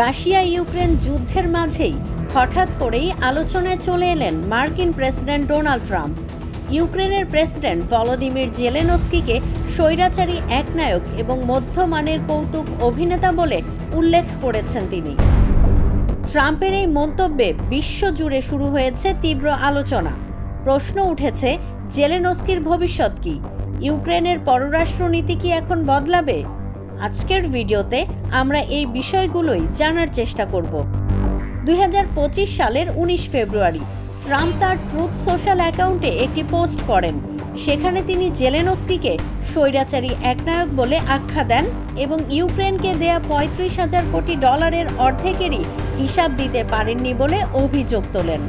Russia Ukraine যুদ্ধের মাঝেই হঠাৎ করেই আলোচনায় চলে এলেন মার্কিন প্রেসিডেন্ট ডোনাল্ড ট্রাম্প। ইউক্রেনের প্রেসিডেন্ট ভলোদিমির জেলেনস্কিকে স্বৈরাচারী একনায়ক এবং মধ্যমানের কৌতুক অভিনেতা বলে উল্লেখ করেছেন তিনি। ট্রাম্পের এই মন্তব্যে বিশ্বজুড়ে শুরু হয়েছে তীব্র আলোচনা। প্রশ্ন উঠেছে, জেলেনস্কির ভবিষ্যৎ কি? ইউক্রেনের পররাষ্ট্রনীতি কি এখন বদলাবে? আজকের ভিডিওতে আমরা এই বিষয়গুলোই জানার চেষ্টা করব। দুই হাজার পঁচিশ সালের উনিশ ফেব্রুয়ারি, ট্রাম্প তার ট্রুথ সোশ্যাল অ্যাকাউন্টে একটি পোস্ট করেন। সেখানে তিনি জেলেনস্কিকে স্বৈরাচারী একনায়ক বলে আখ্যা দেন এবং ইউক্রেনকে দেয়া পঁয়ত্রিশ হাজার কোটি ডলারের অর্ধেকেরই হিসাব দিতে পারেননি বলে অভিযোগ তোলেন।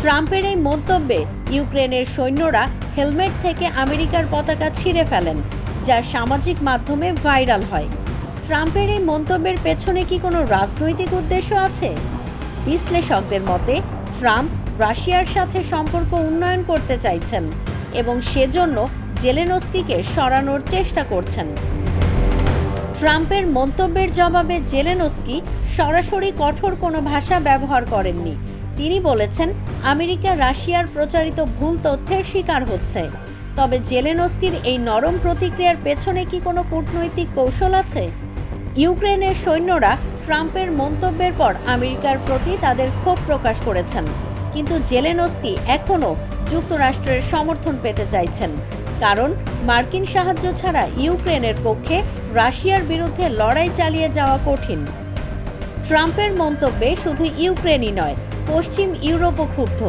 ট্রাম্পের এই মন্তব্যে ইউক্রেনের সৈন্যরা হেলমেট থেকে আমেরিকার পতাকা ছিঁড়ে ফেলেন। যা সামাজিক মাধ্যমে ভাইরাল হয়। ট্রাম্পের এই মন্তব্যের পেছনে কি কোনো রাজনৈতিক উদ্দেশ্য আছে? বিশ্লেষকদের মতে, ট্রাম্প রাশিয়ার সাথে সম্পর্ক উন্নয়ন করতে চাইছেন এবং সেজন্য জেলেনস্কিকে সরানোর চেষ্টা করছেন। ট্রাম্পের মন্তব্যের জবাবে জেলেনস্কি সরাসরি কঠোর কোনো ভাষা ব্যবহার করেননি। তিনি বলেছেন, আমেরিকা রাশিয়ার প্রচারিত ভুল তথ্যের শিকার হচ্ছে। তবে জেলেনস্কির এই নরম প্রতিক্রিয়ার পেছনে কি কোনো কূটনৈতিক কৌশল আছে? ইউক্রেনের সৈন্যরা ট্রাম্পের মন্তব্যের পর আমেরিকার প্রতি তাদের ক্ষোভ প্রকাশ করেছেন। কিন্তু জেলেনস্কি এখনও যুক্তরাষ্ট্রের সমর্থন পেতে চাইছেন। কারণ মার্কিন সাহায্য ছাড়া ইউক্রেনের পক্ষে রাশিয়ার বিরুদ্ধে লড়াই চালিয়ে যাওয়া কঠিন। ট্রাম্পের মন্তব্যে শুধু ইউক্রেনই নয়, পশ্চিম ইউরোপও ক্ষুব্ধ।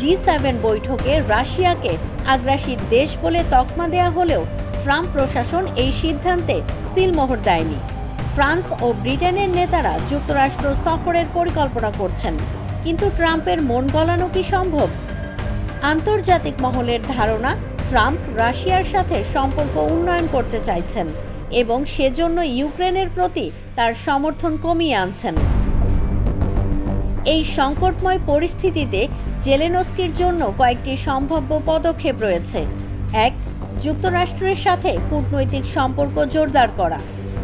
জি সেভেন বৈঠকে রাশিয়াকে আগ্রাসী দেশ বলে তকমা দেয়া হলেও ট্রাম্প প্রশাসন এই সিদ্ধান্তে সিলমোহর দেয়নি। ফ্রান্স ও ব্রিটেনের নেতারা যুক্তরাষ্ট্র সফরের পরিকল্পনা করছেন। কিন্তু ট্রাম্পের মন গলানো কি সম্ভব? আন্তর্জাতিক মহলের ধারণা, ট্রাম্প রাশিয়ার সাথে সম্পর্ক উন্নয়ন করতে চাইছেন এবং সেজন্য ইউক্রেনের প্রতি তার সমর্থন কমিয়ে আনছেন। এই সংকটময় পরিস্থিতিতে জেলেনস্কির জন্য কয়েকটি সম্ভাব্য পদক্ষেপ রয়েছে। এক, যুক্তরাষ্ট্রের সাথে কূটনৈতিক সম্পর্ক জোরদার করা।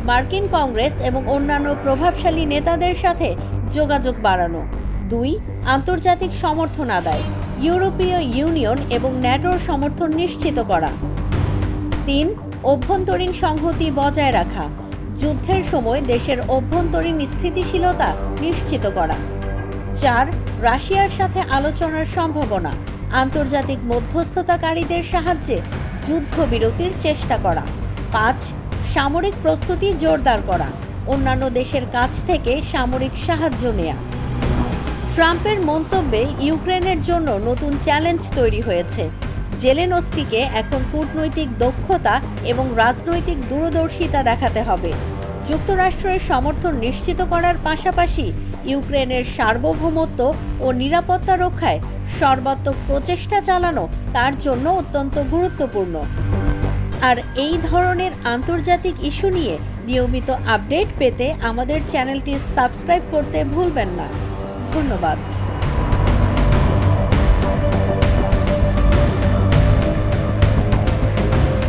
মার্কিন কংগ্রেস এবং অন্যান্য প্রভাবশালী নেতাদের সাথে যোগাযোগ বাড়ানো। দুই, আন্তর্জাতিক সমর্থন আদায়, ইউরোপীয় ইউনিয়ন এবং ন্যাটোর সমর্থন নিশ্চিত করা। তিন, অভ্যন্তরীণ সংহতি বজায় রাখা। যুদ্ধের সময় দেশের অভ্যন্তরীণ স্থিতিশীলতা নিশ্চিত করা। চার, রাশিয়ার সাথে আলোচনার সম্ভাবনা, আন্তর্জাতিক মধ্যস্থতাকারীদের সাহায্যে যুদ্ধবিরতির চেষ্টা করা। পাঁচ, সামরিক প্রস্তুতি জোরদার করা, অন্যান্য দেশের কাছ থেকে সামরিক সাহায্য নেয়া। ট্রাম্পের মন্তব্যে ইউক্রেনের জন্য নতুন চ্যালেঞ্জ তৈরি হয়েছে। জেলেনস্কিকে এখন কূটনৈতিক দক্ষতা এবং রাজনৈতিক দূরদর্শিতা দেখাতে হবে। যুক্তরাষ্ট্রের সমর্থন নিশ্চিত করার পাশাপাশি ইউক্রেনের সার্বভৌমত্ব ও নিরাপত্তা রক্ষায় সর্বাত্মক প্রচেষ্টা চালানো তার জন্য অত্যন্ত গুরুত্বপূর্ণ। আর এই ধরনের আন্তর্জাতিক ইস্যু নিয়ে নিয়মিত আপডেট পেতে আমাদের চ্যানেলটি সাবস্ক্রাইব করতে ভুলবেন না। ধন্যবাদ।